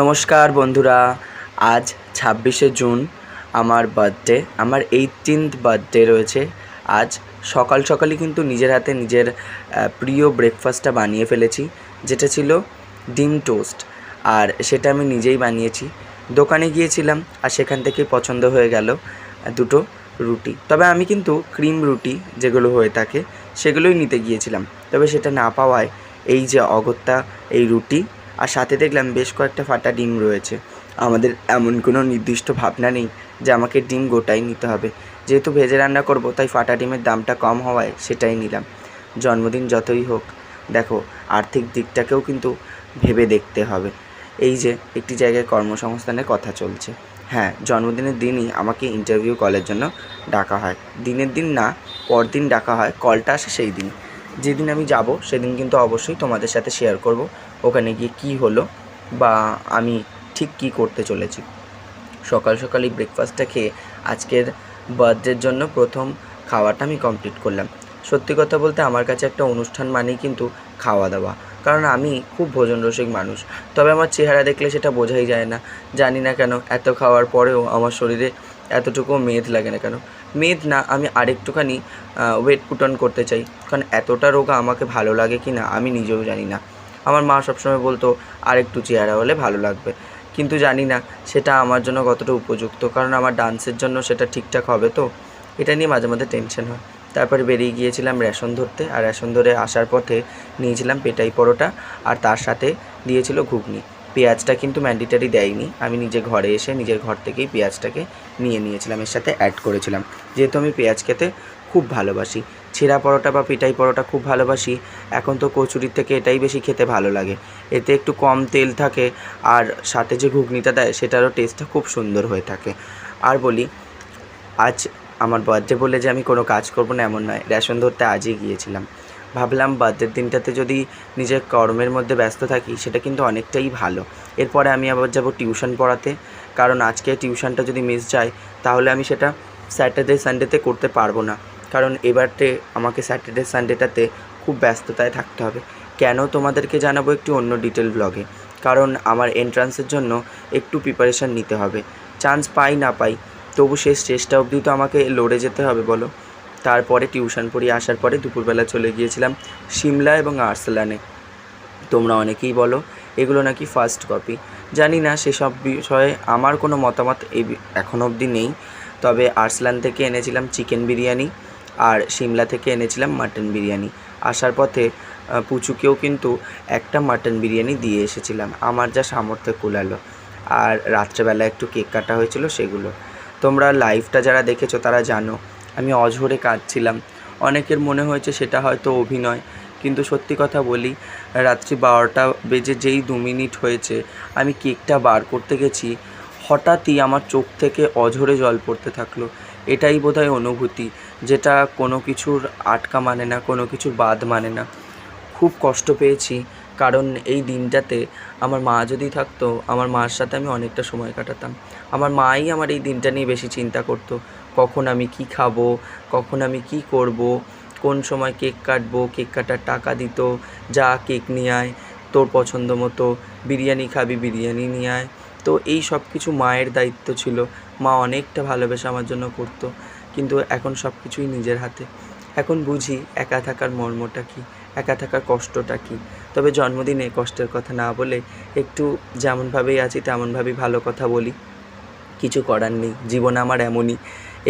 নমস্কার বন্ধুরা, আজ ছাব্বিশে জুন, আমার বার্থডে আমার এইটিনথ বার্থডে রয়েছে। আজ সকাল সকালই কিন্তু নিজের হাতে নিজের প্রিয় ব্রেকফাস্টটা বানিয়ে ফেলেছি, যেটা ছিল ডিম টোস্ট। আর সেটা আমি নিজেই বানিয়েছি। দোকানে গিয়েছিলাম আর সেখান থেকেই পছন্দ হয়ে গেল দুটো রুটি। তবে আমি কিন্তু ক্রিম রুটি যেগুলো হয়ে থাকে, সেগুলোই নিতে গিয়েছিলাম। তবে সেটা না পাওয়ায় এই যে অগত্যা এই রুটি আর সাথে দেখলাম বেশ কয়েকটা ফাটা ডিম রয়েছে। আমাদের এমন কোনো নির্দিষ্ট ভাবনা নেই যে আমাকে ডিম গোটাই নিতে হবে। যেহেতু ভেজে রান্না করব, তাই ফাটা ডিমের দামটা কম হওয়ায় সেটাই নিলাম। জন্মদিন যতই হোক, দেখো, আর্থিক দিকটাকেও কিন্তু ভেবে দেখতে হবে। এই যে, একটি জায়গায় কর্মসংস্থানের কথা চলছে। হ্যাঁ জন্মদিনের দিনই আমাকে ইন্টারভিউ কলের জন্য ডাকা হয়। দিনের দিন না, পরদিন ডাকা হয়। কলটা আসে সেই দিন। যেদিন আমি যাব, সেদিন কিন্তু অবশ্যই তোমাদের সাথে শেয়ার করব, ওখানে গিয়ে কী হলো বা আমি ঠিক কী করতে চলেছি। সকাল সকালই ব্রেকফাস্টটা খেয়ে আজকের বার্থডের জন্য প্রথম খাওয়াটা আমি কমপ্লিট করলাম। সত্যি কথা বলতে আমার কাছে একটা অনুষ্ঠান মানেই কিন্তু খাওয়া দাওয়া, কারণ আমি খুব ভোজন রসিক মানুষ, তবে আমার চেহারা দেখলে সেটা বোঝাই যায় না। জানি না কেন, এত খাওয়ার পরেও আমার শরীরে এতটুকু মেদ লাগে না কেন। মেদ না, আমি আরেকটুখানি ওয়েট পুটন করতে চাই। কারণ এতটা রোগা আমাকে ভালো লাগে কি না, আমি নিজেও জানি না। আমার মা সবসময় বলতো, আরেকটু চেহারা হলে ভালো লাগবে। কিন্তু জানি না, সেটা আমার জন্য কতটা উপযুক্ত। কারণ আমার ডান্সের জন্য সেটা ঠিকঠাক হবে তো। এটা নিয়ে মাঝে মাঝে টেনশন হয়। তারপরে বেরিয়ে গিয়েছিলাম রেশন ধরতে। আর রেশন ধরে আসার পথে নিয়েছিলাম পেটাই পরোটা। আর তার সাথে দিয়েছিল ঘুগনি। পেঁয়াজটা কিন্তু ম্যান্ডেটারি দেয়নি। আমি নিজে ঘরে এসে নিজের ঘর থেকেই পেঁয়াজটাকে নিয়ে নিয়েছিলাম, এর সাথে অ্যাড করেছিলাম। যেহেতু আমি পেঁয়াজ খেতে খুব ভালোবাসি, ছেঁড়া পরোটা বা পেটাই পরোটা খুব ভালোবাসি, এখন তো কচুরির থেকে এটাই বেশি খেতে ভালো লাগে। এতে একটু কম তেল থাকে আর সাথে যে ঘুগনিটা দেয়, সেটারও টেস্টটা খুব সুন্দর হয়ে থাকে। আর বলি, আজ আমার বার্থডে বলে যে আমি কোনো কাজ করব না, এমন নয়। রেশন ধরতে আজই গিয়েছিলাম। ভাবলাম বার্থডের দিনটাতে যদি নিজের কর্মের মধ্যে ব্যস্ত থাকি, সেটা কিন্তু অনেকটাই ভালো। এরপরে আমি আবার যাব টিউশন পড়াতে। কারণ আজকে টিউশনটা যদি মিস যায়, তাহলে আমি সেটা স্যাটারডে, সানডেতে করতে পারব না। কারণ এবারতে আমাকে স্যাটারডে, সানডেটাতে খুব ব্যস্ততায় থাকতে হবে। কেন তোমাদেরকে জানাব একটু অন্য ডিটেল ব্লগে। কারণ আমার এন্ট্রান্সের জন্য একটু প্রিপারেশান নিতে হবে। চান্স পাই, না পাই, তবু শেষ চেষ্টা অবধি তো আমাকে লড়ে যেতে হবে, বলো। তারপরে টিউশন পড়িয়ে আসার পরে দুপুরবেলা চলে গিয়েছিলাম সিমলা এবং আর্সেলানে। তোমরা অনেকেই বলো, এগুলো নাকি ফার্স্ট কপি জানি না, সেসব বিষয়ে আমার কোনো মতামত এই এখনও অবধি নেই। তবে আর্সলান থেকে এনেছিলাম চিকেন বিরিয়ানি আর সিমলা থেকে এনেছিলাম মাটন বিরিয়ানি। আসার পথে পুচুকেও কিন্তু একটা মাটন বিরিয়ানি দিয়ে এসেছিলাম। আমার যা সামর্থ্য কুলালো। আর রাত্রেবেলা একটু কেক কাটা হয়েছিল সেগুলো। তোমরা লাইভটা যারা দেখেছ তারা জানো আমি অঝরে কাঁদছিলাম। অনেকের মনে হয়েছে সেটা হয়তো অভিনয়। কিন্তু সত্যি কথা বলি, রাত্রি বারোটা বেজে যেই দু মিনিট হয়েছে, আমি কেকটা বার করতে গেছি, হঠাৎই আমার চোখ থেকে অঝরে জল পড়তে থাকল। এটাই বোধহয় অনুভূতি, যেটা কোনো কিছুর আটকা মানে না, কোনো কিছুর বাদ মানে না। খুব কষ্ট পেয়েছি, কারণ এই দিনটাতে আমার মা যদি থাকতো, আমার মার সাথে আমি অনেকটা সময় কাটাতাম। আমার মাই আমার এই দিনটা নিয়ে বেশি চিন্তা করতো। কখন আমি কি খাব, কখন আমি কি করব, কোন সময় কেক কাটবো, কেক কাটার টাকা দিত, যা কেক নিয়ে আয়, তোর পছন্দ মতো বিরিয়ানি খাবি, বিরিয়ানি নিয়ে আয়। তো এই সব কিছু মায়ের দায়িত্ব ছিল। মা অনেকটা ভালোবেসে আমার জন্য করতো, কিন্তু এখন সব কিছুই নিজের হাতে। এখন বুঝি একা থাকার মর্মটা কী, একা থাকার কষ্টটা কী। তবে জন্মদিনে কষ্টের কথা না বলে একটু যেমনভাবেই আছি, তেমনভাবেই ভালো কথা বলি। কিছু করার নেই, জীবন আমার এমনই।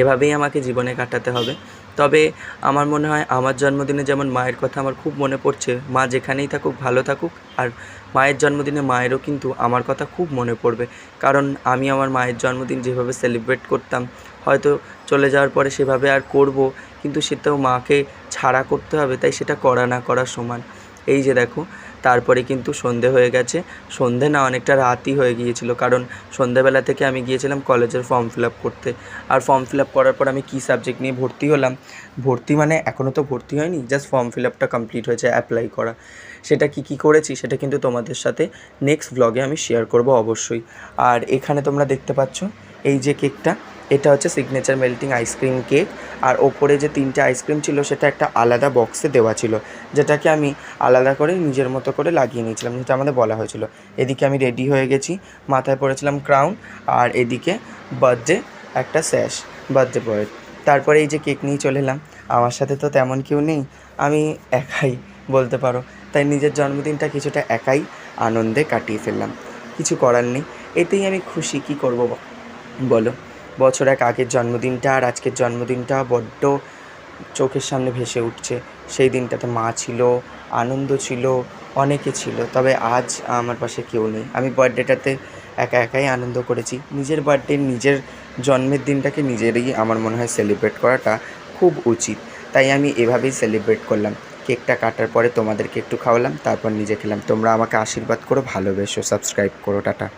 এভাবেই আমাকে জীবনে কাটাতে হবে। তবে আমার মনে হয় আমার জন্মদিনে যেমন মায়ের কথা আমার খুব মনে পড়ছে, মা যেখানেই থাকুক, ভালো থাকুক, আর মায়ের জন্মদিনে মায়েরও কিন্তু আমার কথা খুব মনে পড়বে। কারণ আমি আমার মায়ের জন্মদিন যেভাবে সেলিব্রেট করতাম, হয়তো চলে যাওয়ার পরে সেভাবে আর করব, কিন্তু সেটাও মাকে ছাড়া করতে হবে, তাই সেটা করা না করার সমান। এই যে দেখো, তারপরে কিন্তু সন্ধে হয়ে গেছে। সন্ধে না অনেকটা রাতই হয়ে গিয়েছিল, কারণ সন্ধেবেলা থেকে আমি গিয়েছিলাম কলেজের ফর্ম ফিল করতে। আর ফর্ম ফিল করার পর আমি কী সাবজেক্ট নিয়ে ভর্তি হলাম? ভর্তি মানে এখনও তো ভর্তি হয়নি জাস্ট ফর্ম ফিল কমপ্লিট হয়েছে অ্যাপ্লাই করা। সেটা কি কি করেছি সেটা কিন্তু তোমাদের সাথে নেক্সট ব্লগে আমি শেয়ার করব অবশ্যই। আর এখানে তোমরা দেখতে পাচ্ছ, এই যে কেকটা এটা হচ্ছে signature melting ice cream cake আর ওপরে যে তিনটে আইসক্রিম ছিল, সেটা একটা আলাদা বক্সে দেওয়া ছিল, যেটাকে আমি আলাদা করে নিজের মতো করে লাগিয়ে নিয়েছিলাম, যেটা আমাদের বলা হয়েছিল। এদিকে আমি রেডি হয়ে গেছি, মাথায় পরেছিলাম ক্রাউন আর এদিকে বার্থডে একটা স্যাশ বার্থডে বয়ের তারপরে এই যে কেক নিয়ে চলে এলাম, আমার সাথে তো তেমন কেউ নেই, আমি একাই, বলতে পারো। তাই নিজের জন্মদিনটা কিছুটা একাই আনন্দে কাটিয়ে ফেললাম, কিছু করার নেই। এতেই আমি খুশি, কী করব বলো। বছর এক আগের জন্মদিনটা আর আজকের জন্মদিনটা বড্ড চোখের সামনে ভেসে উঠছে। সেই দিনটাতে মা ছিল, আনন্দ ছিল, অনেকে ছিল। তবে আজ আমার পাশে কেউ নেই। আমি বার্থডেটাতে একা একাই আনন্দ করেছি। নিজের বার্থডে, নিজের জন্মের দিনটাকে নিজেরই আমার মনে হয় সেলিব্রেট করাটা খুব উচিত। তাই আমি এভাবেই সেলিব্রেট করলাম। কেকটা কাটার পরে তোমাদেরকে একটু খাওয়ালাম, তারপর নিজে খেলাম। তোমরা আমাকে আশীর্বাদ করো, ভালোবেসো। সাবস্ক্রাইব করো, টাটা।